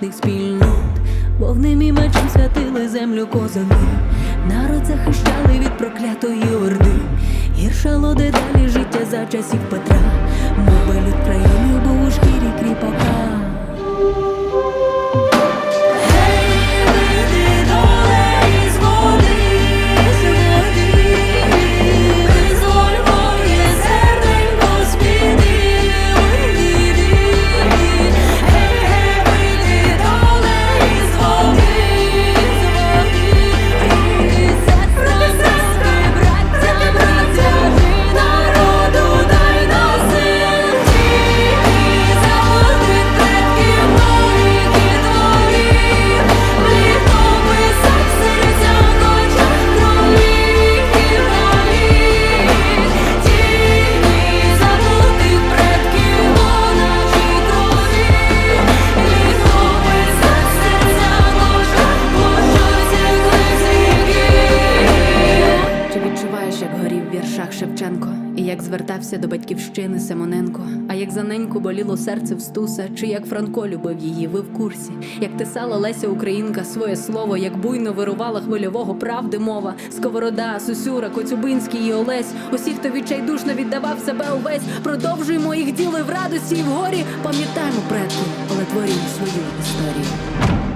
граничних спільнот. Вогнем і мечем святили землю козаки. Народ захищали від проклятої орди. Гіршало дедалі життя за часів Петра. Люд країни був у шкірі кріпака. Віршах і як звертався до батьківщини Симоненко? А як за неньку боліло серце в стуса, чи як Франко любив її, ви в курсі? Як тисала Леся Українка своє слово, як буйно вирувала хвильового правди мова, Сковорода, Сусюра, Коцюбинський і Олесь, усі, хто відчайдушно віддавав себе увесь, продовжуємо їх діли в радості і в горі. Пам'ятаємо предків, але творимо свою історію.